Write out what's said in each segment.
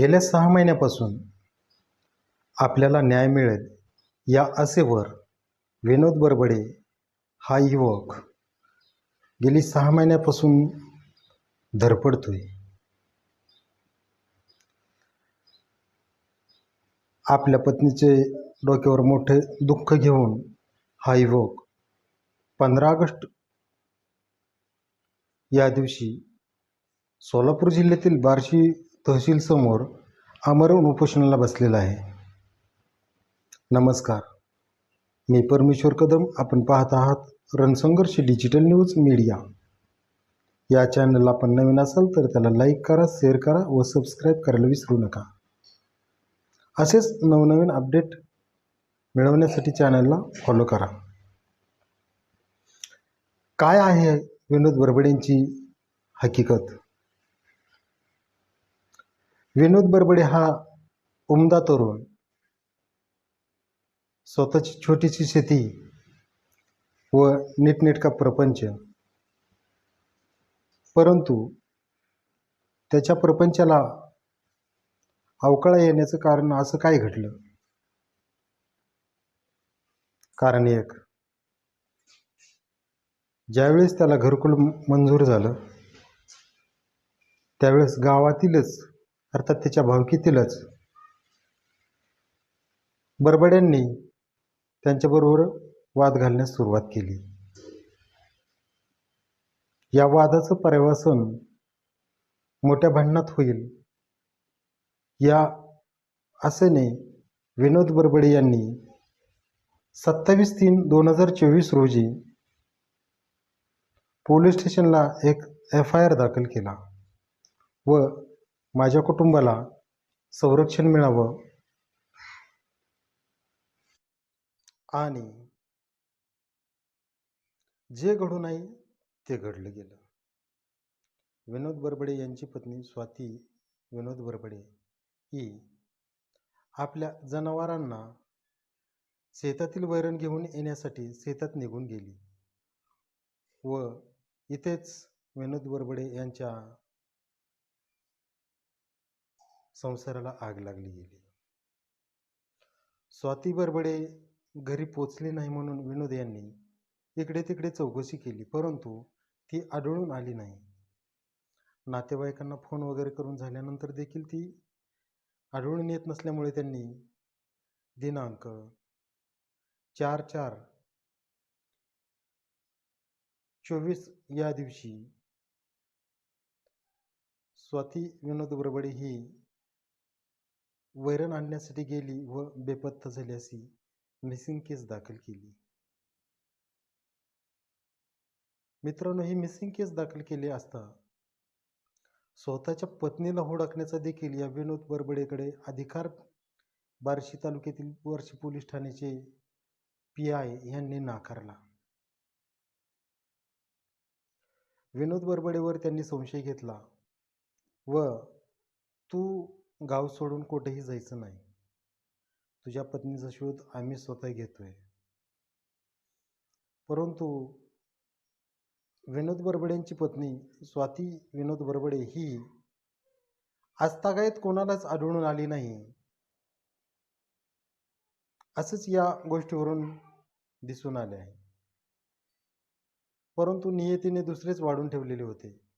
गेल्या सहा महिन्यापासून आपल्याला न्याय मिळेल या आसेवर विनोद बरबडे हा युवक गेली सहा महिन्यापासून धडपडतोय. आपल्या पत्नीचे डोक्यावर मोठे दुःख घेऊन हा युवक पंधरा ऑगस्ट या दिवशी सोलापूर जिल्ह्यातील बार्शी तहसीलसमोर आमरण उपोषणाला बसलेला आहे. नमस्कार. मी परमेश्वर कदम. आपण पाहत आहात रणसंघर्ष डिजिटल न्यूज मीडिया. या चॅनलला आपण नवीन असाल तर त्याला लाईक करा शेअर करा व सबस्क्राईब करायला विसरू नका. असेच नवनवीन अपडेट मिळवण्यासाठी चॅनलला फॉलो करा. काय आहे विनोद बरबडेंची हकीकत? विनोद बरबडे हा उमदा तरुण. स्वतःची छोटीशी शेती व नीटनेटका प्रपंच. परंतु त्याच्या प्रपंचाला अवकाळा येण्याचं कारण असं काय घडलं? कारण एक. ज्यावेळेस त्याला घरकुल मंजूर झालं त्यावेळेस गावातीलच अर्थात त्याच्या भावकीतीलच. बरबड्यांनी त्यांच्याबरोबर वाद घालण्यास सुरुवात केली. या वादाचं पर्यवसन मोठ्या भांडणात होईल या आशेने विनोद बरबडे यांनी सत्तावीस तीन दोन हजार चोवीस रोजी पोलीस स्टेशनला एक एफ आय आर दाखल केला व माझ्या कुटुंबाला संरक्षण मिळावं. आणि जे घडू नाही ते घडलं गेलं. विनोद बरबडे यांची पत्नी स्वाती विनोद बरबडे ही आपल्या जनावरांना शेतातील वैरण घेऊन येण्यासाठी शेतात निघून गेली व इथेच विनोद बरबडे यांच्या संसाराला आग लागली गेली. स्वाती बरबडे घरी पोचली नाही म्हणून विनोद यांनी इकडे तिकडे चौकशी केली परंतु ती आढळून आली नाही. नातेवाईकांना फोन वगैरे करून झाल्यानंतर देखील ती आढळून येत नसल्यामुळे त्यांनी दिनांक चार चार चोवीस या दिवशी स्वाती विनोद बरबडे ही वैरण आणण्यासाठी गेली व बेपत्ता झाली अशी मिसिंग केस दाखल केली. मित्रांनो ही मिसिंग केस दाखल केली असता स्वतःच्या पत्नीला हुडकण्याचा देखील या विनोद बरबडेकडे अधिकार बार्शी तालुक्यातील वर्षी पोलीस ठाण्याचे पी आय यांनी नाकारला. विनोद बरबडेवर त्यांनी संशय घेतला व तू गाव सोडून कुठेही जायचं नाही. तुझ्या पत्नीचा शोध आम्ही स्वतः घेतोय. परंतु विनोद बरबडेंची पत्नी स्वाती विनोद बरबडे ही आजतागायत कोणालाच आढळून आली नाही. असंच या गोष्टीवरून दिसून आले आहे. परंतु नियतीने दुसरेच वाढून ठेवलेले होते.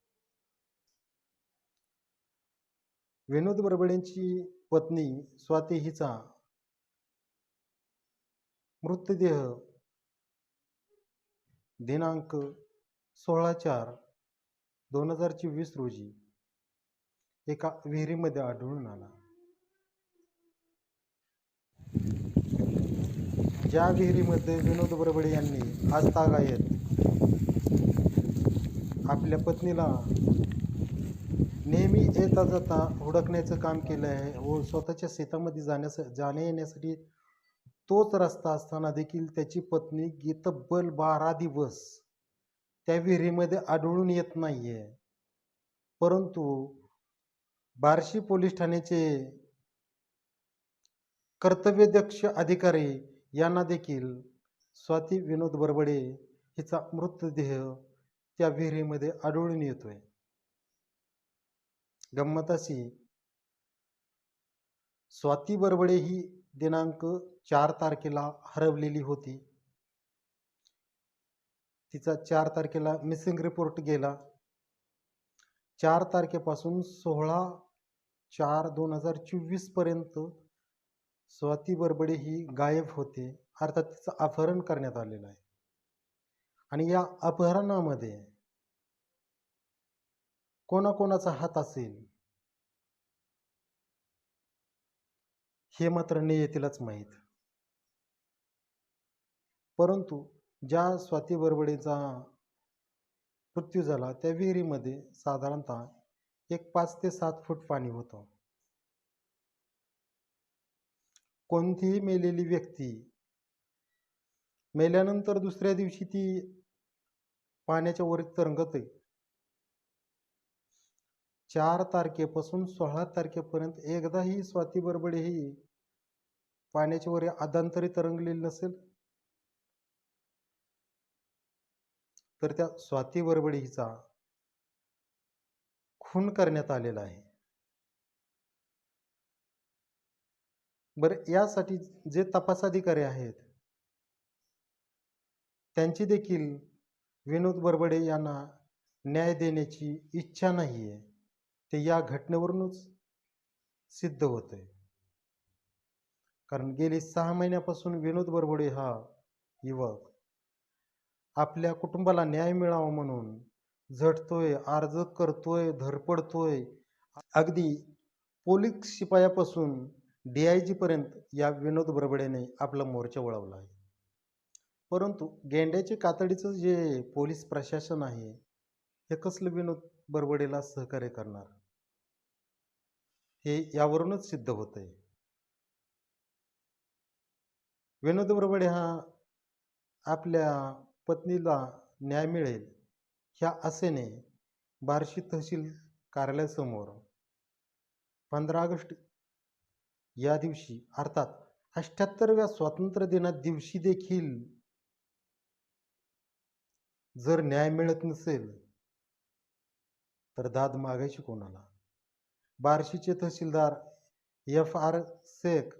विनोद बरबडेंची पत्नी स्वाती हिचा मृतदेह दिनांक सोळा चार दोन हजार चोवीस रोजी एका विहिरीमध्ये आढळून आला. ज्या विहिरीमध्ये विनोद बरबडे यांनी आज तागायत आपल्या पत्नीला नेहमी येता जाता हुडकण्याचं काम केलं आहे. व स्वतःच्या शेतामध्ये जाण्यास जाण्या येण्यासाठी तोच रस्ता असताना देखील त्याची पत्नी गीतब्बल बारा दिवस त्या विहिरीमध्ये आढळून येत नाही आहे परंतु बार्शी पोलीस ठाण्याचे कर्तव्यदक्ष अधिकारी यांना देखील स्वाती विनोद बरबडे हिचा मृतदेह त्या विहिरीमध्ये आढळून येतोय. गंमत अशी स्वाती बरबडे ही दिनांक चार तारखेला हरवलेली होती. तिचा चार तारखेला मिसिंग रिपोर्ट गेला. चार तारखेपासून सोळा चार दोन हजार चोवीसपर्यंत स्वाती बरबडे ही गायब होते. अर्थात तिचं अपहरण करण्यात आलेलं आहे. आणि या अपहरणामध्ये कोणाकोणाचा हात असेल हे मात्र नियतीलाच माहीत. परंतु ज्या स्वाती बरबडेचा मृत्यू झाला त्या विहिरीमध्ये साधारणतः एक पाच ते सात फूट पाणी होतं. कोणतीही मेलेली व्यक्ती मेल्यानंतर दुसऱ्या दिवशी ती पाण्याच्या वर तरंगते चार तारखेपासून सोळा तारखेपर्यंत एकदाही स्वाती बरबडे ही पाण्याच्या वर अदांतरी तरंगलेली नसेल तर त्या स्वाती बरबडे हिचा खून करण्यात आलेला आहे. बरं यासाठी जे तपास अधिकारी आहेत त्यांची देखील विनोद बरबडे यांना न्याय देण्याची इच्छा नाही आहे ते या घटनेवरूनच सिद्ध होत आहे कारण गेली सहा महिन्यापासून विनोद बरबडे हा युवक आपल्या कुटुंबाला न्याय मिळावा म्हणून झटतोय अर्ज करतोय धरपडतोय. अगदी पोलीस शिपायापासून डी आय जीपर्यंत या विनोद बरबडेने आपला मोर्चा वळवला आहे. परंतु गेंड्याचे कातडीचं जे पोलीस प्रशासन आहे हे कसलं विनोद बरबडेला सहकार्य करणार? हे यावरूनच सिद्ध होत आहे विनोद बरबडे हा आपल्या पत्नीला न्याय मिळेल ह्या आशेने बार्शी तहसील कार्यालयासमोर पंधरा ऑगस्ट या दिवशी अर्थात अष्ट्याहत्तरव्या स्वातंत्र्य दिना दिवशी देखील जर न्याय मिळत नसेल तर दाद मागायची कोणाला? बार्शीचे तहसीलदार एफ आर शेख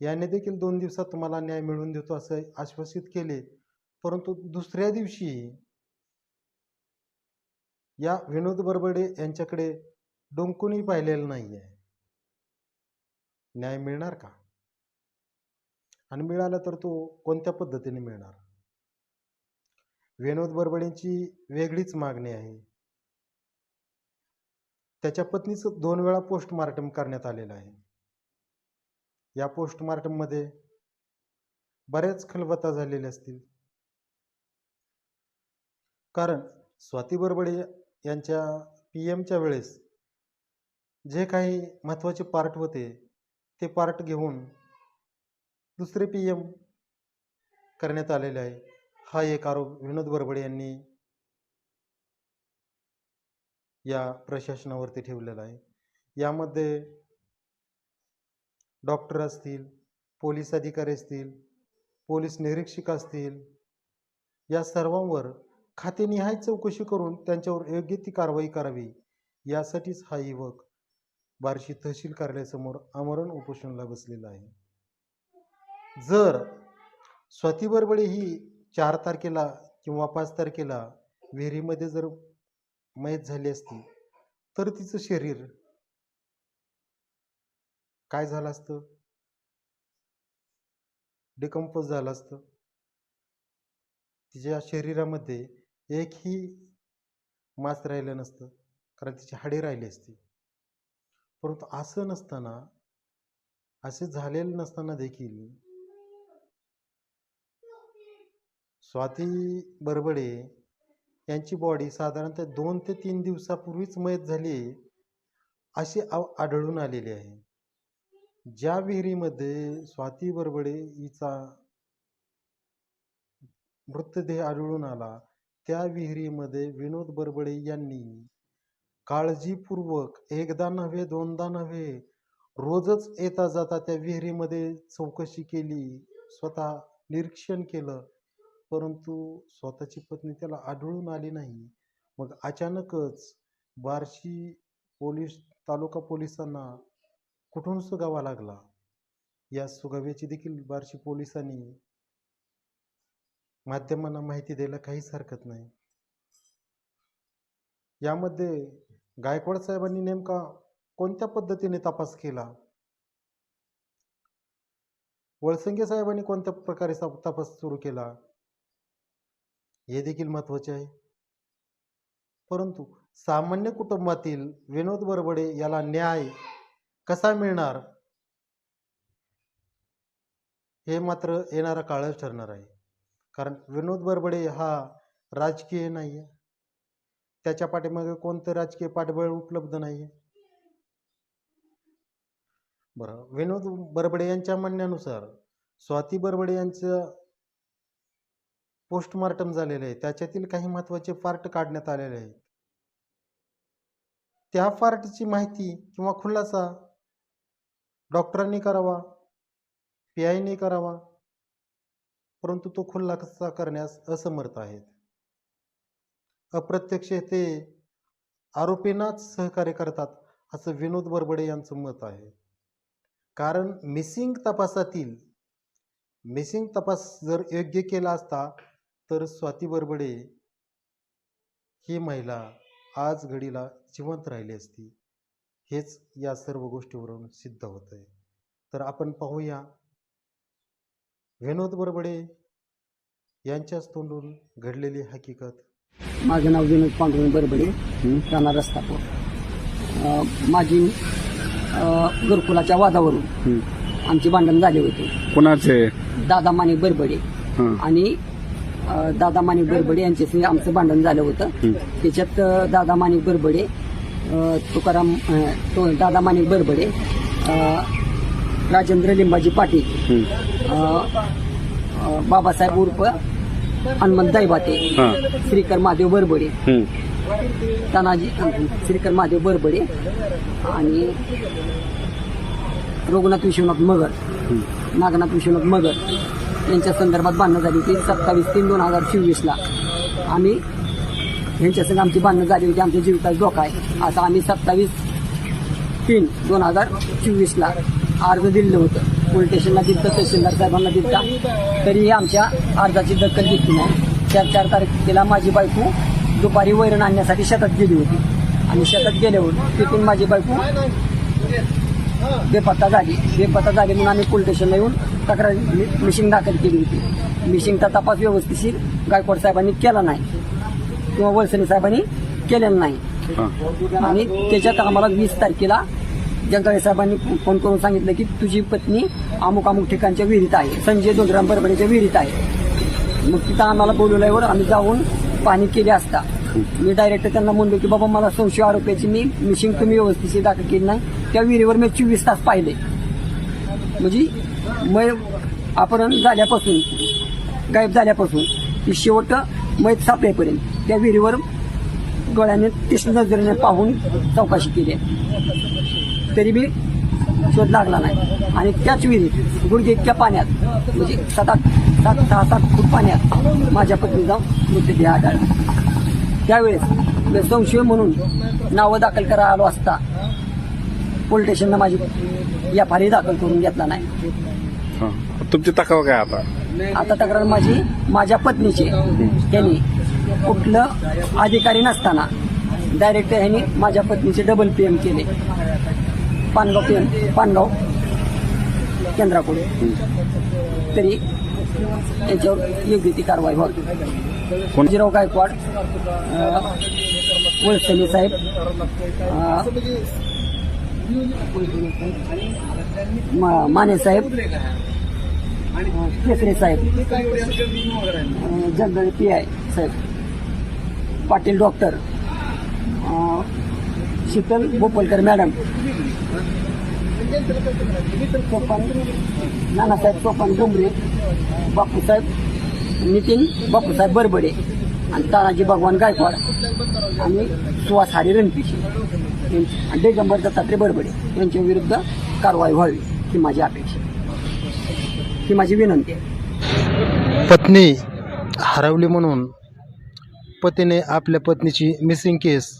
याने देखील दोन दिवसात तुम्हाला न्याय मिळवून देतो असे आश्वासित केले. परंतु दुसऱ्या दिवशी या विनोद बरबडे यांच्याकडे डोंकूनही पाहिलेलं नाही आहे न्याय मिळणार का? आणि मिळाला तर तो कोणत्या पद्धतीने मिळणार? विनोद बरबडेंची वेगळीच मागणी आहे. त्याच्या पत्नीचं दोन वेळा पोस्टमार्टम करण्यात आलेलं आहे. या पोस्टमार्टममध्ये बऱ्याच खलबता झालेल्या असतील. कारण स्वाती बरबडे यांच्या पी एमच्या वेळेस जे काही महत्त्वाचे पार्ट होते ते पार्ट घेऊन दुसरे पी एम करण्यात आलेले आहे. हा एक आरोप विनोद बरबडे यांनी या प्रशासनावरती ठेवलेला आहे. यामध्ये डॉक्टर असतील पोलीस अधिकारी असतील पोलीस निरीक्षक असतील या सर्वांवर खातेनिहाय चौकशी करून त्यांच्यावर योग्य ती कारवाई करावी. यासाठीच हा युवक बार्शी तहसील कार्यालयासमोर आमरण उपोषणाला बसलेला आहे. जर स्वाती बरबडे ही चार तारखेला किंवा पाच तारखेला विहिरीमध्ये जर मयत झाली असती तर तिचं शरीर काय झालं असतं? डिकम्पोज झालं असतं. तिच्या शरीरामध्ये एकही मांस राहिलं नसतं कारण तिची हाडे राहिली असती. परंतु असं नसताना असे झालेलं नसताना देखील स्वाती बरबडे यांची बॉडी साधारणतः दोन ते तीन दिवसापूर्वीच मयत झाली अशी आढळून आलेली आहे. ज्या विहिरीमध्ये स्वाती बरबडे हिचा मृतदेह आढळून आला त्या विहिरीमध्ये विनोद बरबडे यांनी काळजीपूर्वक एकदा नव्हे दोनदा नव्हे रोजच येता जाता त्या विहिरीमध्ये चौकशी केली स्वतः निरीक्षण केलं परंतु स्वतःची पत्नी त्याला आढळून आली नाही. मग अचानकच बार्शी पोलीस तालुका पोलिसांना कुठून सुगावा लागला? या सुगाव्याची देखील बार्शी पोलिसांनी माध्यमांना माहिती द्यायला काहीच हरकत नाही. यामध्ये गायकवाड साहेबांनी नेमका कोणत्या पद्धतीने तपास केला? वळसंगे साहेबांनी कोणत्या प्रकारे तपास सुरू केला? हे देखील महत्त्वाचे आहे. परंतु सामान्य कुटुंबातील विनोद बरबडे याला न्याय कसा मिळणार? हे मात्र येणारा काळच ठरणार आहे. कारण विनोद बरबडे हा राजकीय नाही आहे त्याच्या पाठीमागे कोणतं राजकीय पाठबळ उपलब्ध नाही आहे बरं विनोद बरबडे यांच्या म्हणण्यानुसार स्वाती बरबडे यांचं पोस्टमार्टम झालेले आहे. त्याच्यातील काही महत्त्वाचे पार्ट काढण्यात आलेले आहेत. त्या पार्टची माहिती किंवा खुलासा डॉक्टरांनी करावा पी आयने करावा परंतु तो खुलासा करण्यास असमर्थ आहेत. अप्रत्यक्ष ते आरोपींनाच सहकार्य करतात असं विनोद बरबडे यांचं मत आहे. कारण मिसिंग तपासातील मिसिंग तपास जर योग्य केला असता तर स्वाती बरबडे ही महिला आज घडीला जिवंत राहिली असती हेच या सर्व गोष्टीवरून सिद्ध होत आहे तर आपण पाहूया विनोद बरबडे यांच्याच तोंडून घडलेली हकीकत. माझं नाव विनोद पांडुरंग बरबडे राणा रस्तापूर. माझी अ, घरकुलाच्या वादावरून आमचे भांडण झाले होते. कोणाचे? दादा माणिक बरबडे. आणि दादा माणिक बरबडे यांच्याशी आमचं भांडण झालं होतं. त्याच्यात दादा माणिक बरबडे तुकाराम तो दादा माणिक बरबडे राजेंद्र लिंबाजी पाटील बाबासाहेब उर्फ हनुमंत दैबाते. श्रीकर महादेव बरबडे. तानाजी श्रीकर महादेव बरबडे आणि रघुनाथ विश्वनाथ मगर नागनाथ विश्वनाथ मगर. यांच्या संदर्भात भांडणं झाली होती. सत्तावीस तीन दोन हजार चोवीसला आम्ही यांच्या संग आमची भांडणं झाली होती. आमच्या जीविताचा धोका आहे. आता आम्ही सत्तावीस तीन दोन हजार चोवीसला अर्ज दिलं होतं. पोलीस स्टेशनला दिलं तहसीलदार साहेबांना दिलता. तरीही आमच्या अर्जाची दखल घेतली नाही. चार चार तारखेला माझी बायको दुपारी वैरण आणण्यासाठी शेतात गेली होती. आणि शेतात गेल्यावर तिथून माझी बायको बेपत्ता झाली बेपत्ता झाली म्हणून आम्ही पोलीस स्टेशनला येऊन तक्रार मिशिंग दाखल केली होती. मिशिंगचा तपास व्यवस्थिशीर गायकवाड साहेबांनी केला नाही किंवा वळसणी साहेबांनी केलेला नाही. आणि त्याच्यात आम्हाला वीस तारखेला जगदाळे साहेबांनी फोन करून सांगितलं की तुझी पत्नी अमुक अमुक ठिकाणच्या विहिरीत आहे. संजय दोंडराम बरबडेच्या विहिरीत आहे. मग तिथं आम्हाला बोलवल्यावर आम्ही जाऊन पाणी केले असता. मी डायरेक्ट त्यांना म्हणलो की बाबा मला संशय आरोपाची मी मिशिंग तुम्ही व्यवस्थित दाखल केली नाही. त्या विहिरीवर मी चोवीस तास पाहिले. म्हणजे मै अपहरण झाल्यापासून गायब झाल्यापासून ती शेवट मैत सापडेपर्यंत त्या विहिरीवर डोळ्याने तीक्ष्ण नजरेने पाहून चौकशी केली तरी मी शोध लागला नाही. आणि त्याच विहिरीत गुडघे इतक्या पाण्यात म्हणजे सात आठ सात सहा सात फूट पाण्यात माझ्या पत्नीचा मृतदेह आढळला. त्यावेळेस मी संशय म्हणून नावं दाखल करायला आलो असता पोलीस स्टेशननं माझी एफ आर दाखल करून घेतला नाही. हां. तुमची तक्रार काय आता? आता तक्रार माझी माझ्या पत्नीची. त्यांनी कुठलं अधिकारी नसताना डायरेक्ट ह्यांनी माझ्या पत्नीचे डबल पी एम केले. पानगाव पी एम पानगाव केंद्राकडून तरी याच्यावर योग्य ती कारवाई व्हावी कोण? जिराव गायकवाड अं, वळसले साहेब अं, माने साहेब. केसरे साहेब. जगदळे पी आय साहेब. पाटील डॉक्टर. शीतल बोपलकर मॅडम. सोपान नानासाहेब सोपान डोंगरे बापूसाहेब नितीन बापूसाहेब बरबडे आणि तानाजी भगवान गायकवाड आणि सुहास हरी रणपिशी. आणि दिगंबर दत्तात्रय बरबडे यांच्या विरुद्ध कारवाई व्हावी ही माझी अपेक्षा ही माझी विनंती आहे. पत्नी हरवली म्हणून पतीने आपल्या पत्नीची missing case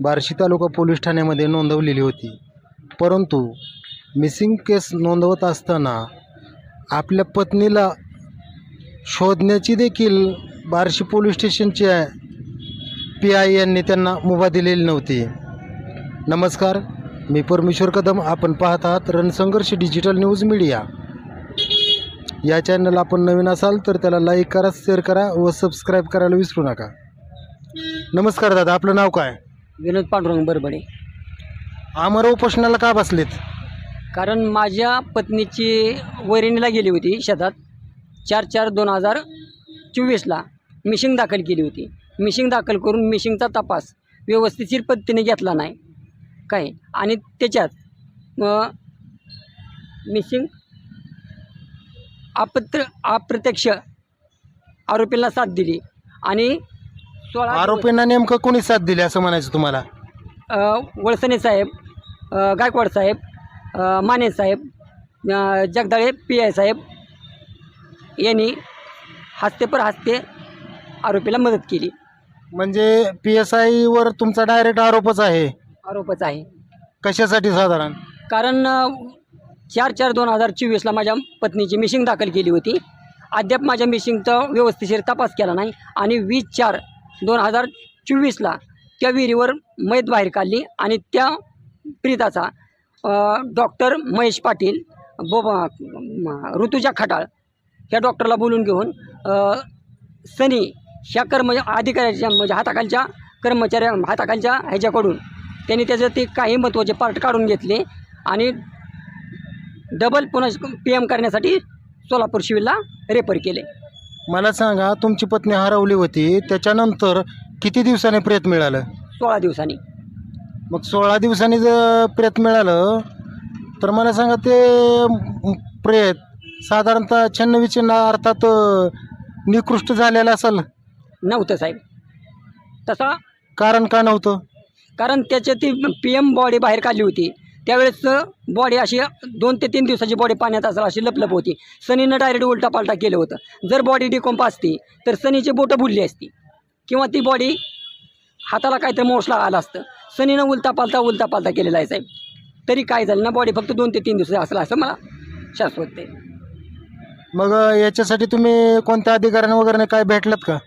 Barshi taluka police ठाण्यामध्ये नोंदवलेली होती. परंतु मिसिंग केस नोंदवत असताना आपल्या पत्नीला शोधण्याची देखील बार्शी पोलीस स्टेशनचे पी आय यांनी त्यांना मुभा दिलेली नव्हती. नमस्कार मी परमेश्वर कदम. आपण पाहत आहात रणसंघर्ष डिजिटल न्यूज मीडिया. या चॅनल आपण नवीन असाल तर त्याला लाईक करा शेअर करा व सबस्क्राईब करायला विसरू नका. नमस्कार दादा आपलं नाव काय? विनोद पांडुरंग बरबडे. आमर उपोषणाला का बसलेत? कारण माझ्या पत्नीची वैरणीला गेली होती शेतात. चार चार दोन हजार चोवीसला मिशिंग दाखल केली होती. मिशिंग दाखल करून मिशिंगचा तपास व्यवस्थितशीर पद्धतीने घेतला नाही. काय? आणि त्याच्यात अ, मिशिंग अपत्र अप्रत्यक्ष आरोपींना साथ दिली. आणि सोळा आरोपींना नेमकं कोणी साथ दिली असं म्हणायचं तुम्हाला? अ, वळसणे साहेब अ, गायकवाड साहेब अ, माने साहेब अ, जगदाळे पी आय साहेब यांनी हस्ते पर हस्ते आरोपीला मदत केली. म्हणजे पी एस आयवर तुमचा डायरेक्ट आरोपच आहे. आरोपच आहे. कशासाठी साधारण? कारण चार चार दोन हजार चोवीसला माझ्या पत्नीची मिशिंग दाखल केली होती. अद्याप माझ्या मिशिंगचा व्यवस्थिशीर तपास केला नाही आणि वीस चार दोन हजार चोवीसला त्या विहिरीवर मैत बाहेर काढली आणि त्या प्रीताचा डॉक्टर महेश पाटील बोबा ऋतुजा खटाळ ह्या डॉक्टरला बोलून घेऊन सनी ह्या कर्म अधिकाऱ्याच्या म्हणजे हाताखालच्या कर्मचाऱ्या हाताखालच्या ह्याच्याकडून त्यांनी त्याचं ते काही महत्त्वाचे पार्ट काढून घेतले आणि डबल पुन्हा पी एम करण्यासाठी सोलापूर सिव्हिलला रेफर केले. मला सांगा तुमची पत्नी हरवली होती त्याच्यानंतर किती दिवसाने प्रेत मिळालं? सोळा दिवसांनी. मग सोळा दिवसांनी जर प्रेत मिळालं तर मला सांगा ते प्रेत साधारणतः छन्न विचिन्न अर्थात निकृष्ट झालेलं असेल? नव्हतं साहेब. तसा कारण का नव्हतं? कारण त्याच्या ती पी एम बॉडी बाहेर काढली होती. त्यावेळेस बॉडी अशी दोन ते तीन दिवसाची बॉडी पाण्यात असेल अशी लपलप होती. सनीनं डायरेक्ट उलटा पालटा केलं होतं. जर बॉडी डिकॉम्प असती तर सनीची बोटं बुडली असती. किंवा ती बॉडी हाताला काहीतरी मोसला आला असतं. सनीनं उलता पालता उलता पालता केलेला आहे साहेब. तरी काय झालं ना बॉडी फक्त दोन ते तीन दिवस असला असं मला शाश्वत आहे. मग याच्यासाठी तुम्ही कोणत्या अधिकाऱ्यांना वगैरे काय भेटलात का?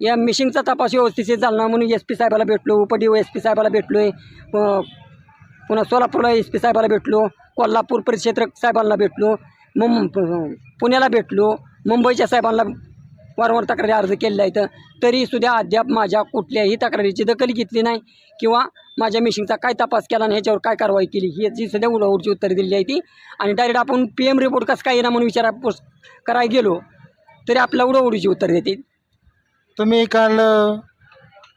या मिशिंगचा तपास व्यवस्थित झाला म्हणून एस पी साहेबाला भेटलो उपडीओ एस पी साहेबाला भेटलो आहे पुन्हा सोलापूरला एस पी साहेबाला भेटलो कोल्हापूर परिक्षेत्र साहेबांना भेटलो मुं पुण्याला भेटलो मुंबईच्या साहेबांना वारंवार तक्रारी अर्ज केलेला आहे तरीसुद्धा अद्याप माझ्या कुठल्याही तक्रारीची दखल घेतली नाही किंवा माझ्या मिशिंगचा काय तपास केला आणि ह्याच्यावर काय कारवाई केली ही याची सध्या उडाऊडची उत्तरं दिली आहे ती आणि डायरेक्ट आपण पी एम रिपोर्ट कसं काय येणार म्हणून विचारा पोस्ट करायला गेलो तरी आपल्या उडावडीची उत्तर देतील. तुम्ही काल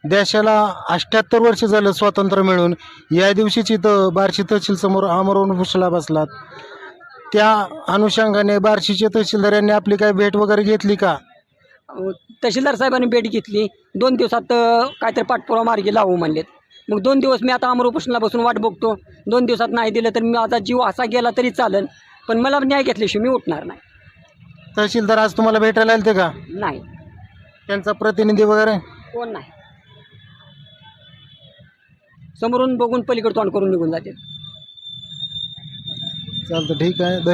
देशाला अठ्ठ्याहत्तर वर्ष झालं स्वातंत्र्य मिळून. या दिवशीच इथं बार्शी तहसील समोर आमरण उपोषणाला बसलात. त्या अनुषंगाने बार्शीचे तहसीलदार यांनी आपली काय भेट वगैरे घेतली का? तहसीलदार साहेबांनी भेट घेतली. दोन दिवसात अ, काहीतरी पाठपुरावा मार्गी लावू म्हणलेत. मग दोन दिवस मी आता अमर उपोषणाला बसून वाट बघतो. दोन दिवसात नाही दिलं तर माझा जीव असा गेला तरी चालेल. पण मला न्याय घेतल्याशिवाय मी उठणार नाही. तहसीलदार आज तुम्हाला भेटायला आले ते का? नाही. त्यांचा प्रतिनिधी वगैरे? कोण नाही. समोरून बघून पलीकडे तोंड करून निघून जाते चालतं ठीक आहे. धन्य